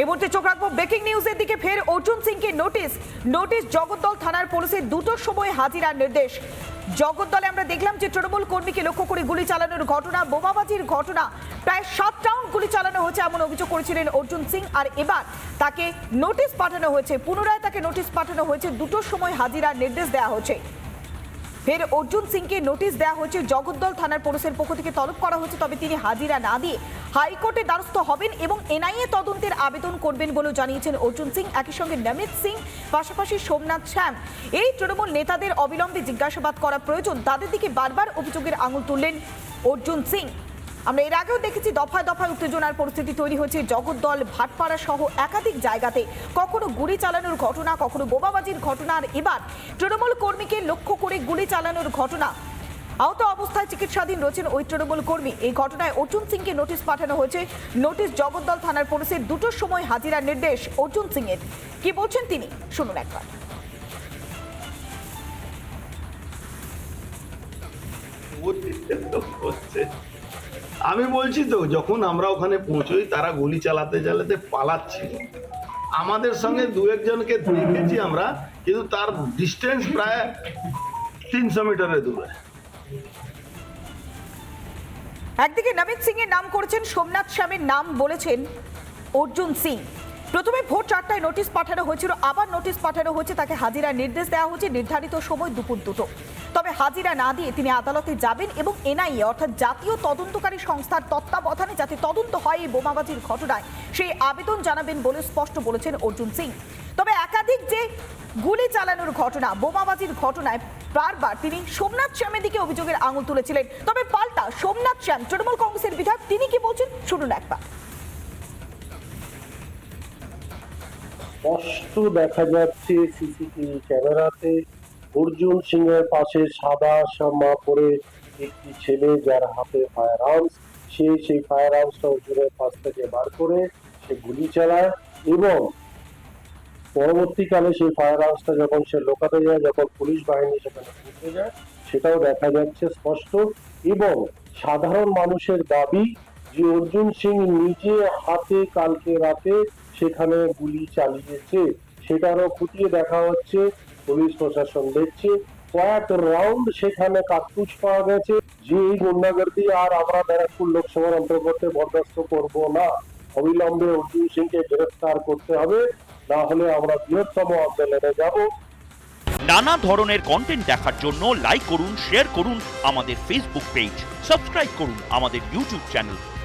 এই চোখ রাখব ব্রেকিং নিউজের দিকে, ফের অর্জুন সিংকে নোটিশ নোটিশ জগদ্দল থানার পুলিশের দুটোর সময় হাজিরার নির্দেশ। জগদ্দলে আমরা দেখলাম যে তৃণমূল কর্মীকে লক্ষ্য করে গুলি চালানোর ঘটনা, বোমাবাজির ঘটনা। প্রায় সাত রাউন্ড গুলি চালানো হয়েছে এমন অভিযোগ করেছিলেন অর্জুন সিং। আর এবার তাকে নোটিশ পাঠানো হয়েছে, পুনরায় তাকে নোটিশ পাঠানো হয়েছে, দুটোর সময় হাজিরার নির্দেশ দেওয়া হয়েছে। ফের অর্জুন সিংকে নোটিশ দেওয়া হয়েছে, জগদ্দল থানার পুলিশের পক্ষ থেকে তলব করা হয়েছে, তবে তিনি হাজিরা না দিয়ে হাইকোর্টে দ্বারস্থ হবেন এবং এনআইএ তদন্তের আবেদন করবেন বলেও জানিয়েছেন অর্জুন সিং। একই সঙ্গে নমিত সিং, পাশাপাশি সোমনাথ শ্যাম, এই তৃণমূল নেতাদের অবিলম্বে জিজ্ঞাসাবাদ করা প্রয়োজন। তাদের দিকে বারবার অভিযোগের আঙুল তুললেন অর্জুন সিং। আমরা এর আগেও দেখেছি দফায় দফায় উত্তেজনার পরিস্থিতি তৈরি হয়েছে। জগদ্দল ভাটপাড়া সহ একাধিক জায়গাতে। কখনো গুলি চালানোর ঘটনা, কখনো বোমাবাজির ঘটনা আর এবার তৃণমূল কর্মীকে লক্ষ্য করে গুলি চালানোর ঘটনা। আহত অবস্থায় চিকিৎসাধীন রয়েছেন ওই তৃণমূল কর্মী। এই ঘটনায় অর্জুন সিংকে নোটিশ পাঠানো হয়েছে। নোটিশ জগদ্দল থানার পুলিশের দুটোর সময় হাজিরার নির্দেশ অর্জুন সিং এর কি বলছেন তিনি? শুনুন একবার। আমি বলছি তো, যখন আমরা ওখানে পৌঁছই, তারা গুলি চালাতে চালাতে পালাচ্ছিল। আমাদের সঙ্গে দু একজনকে দেখেছি আমরা, কিন্তু তার ডিস্টেন্স প্রায় তিনশো মিটারের দূরে। একদিকে নমিত সিং এর নাম করেছেন সোমনাথ স্বামীর নাম বলেছেন অর্জুন সিং। প্রথমে ভোর চারটায় নোটিশ পাঠানো হয়েছিল, আবার নোটিশ পাঠানো হয়েছে, তাকে হাজিরার নির্দেশ দেওয়া হয়েছে, নির্ধারিত সময় দুপুর দুটো। তবে হাজিরা না দিয়ে তিনি আদালতে যাবেন এবং এনআইএ, অর্থাৎ জাতীয় তদন্তকারী সংস্থার তত্ত্বাবধানে যাতে তদন্ত হয় এই বোমাবাজির ঘটনায়, সেই আবেদন জানাবেন বলে স্পষ্ট বলেছেন অর্জুন সিং। তবে একাধিক যে গুলি চালানোর ঘটনা, বোমাবাজির ঘটনায় বারবার তিনি সোমনাথ শ্যামের দিকে অভিযোগের আঙুল তুলেছিলেন। তবে পাল্টা সোমনাথ শ্যাম, তৃণমূল কংগ্রেসের বিধায়ক, তিনি কি বলছেন? শুনুন একবার। স্পষ্ট দেখা যাচ্ছে সিসিটিভি ক্যামেরাতে অর্জুন সিং এর পাশে সাদা জামা পরে একটি ছেলে যার হাতে ফায়ার আর্মস। সে সেই ফায়ার আর্মসটা অর্জুনের পাশ থেকে বার করে সে গুলি চালায় এবং পরবর্তীকালে সেই ফায়ার আর্মসটা যখন সে লোকাতে যায়, যখন পুলিশ বাহিনী সেখানে পৌঁছে যায়, সেটাও দেখা যাচ্ছে স্পষ্ট এবং সাধারণ মানুষের দাবি যে অর্জুন সিং নিজে হাতে কালকে রাতে সেখানে গুলি চালিয়েছে। সেটারও খুঁটিয়ে দেখা হচ্ছে। পুলিশ প্রশাসন দেখছে। কয়েক রাউন্ড সেখানে কার্তুজ পাওয়া গেছে। যে এই গুন্ডাগর্দি আর আমরা ব্যারাকপুর লোকসভার অন্তর্গত বরদাস্ত করব না। অবিলম্বে অর্জুন সিংকে গ্রেফতার করতে হবে। না হলে আমরা বৃহত্তম আন্দোলনে যাব। নানা ধরনের কন্টেন্ট দেখার জন্য লাইক করুন শেয়ার করুন আমাদের ফেসবুক পেজ সাবস্ক্রাইব করুন আমাদের ইউটিউব চ্যানেল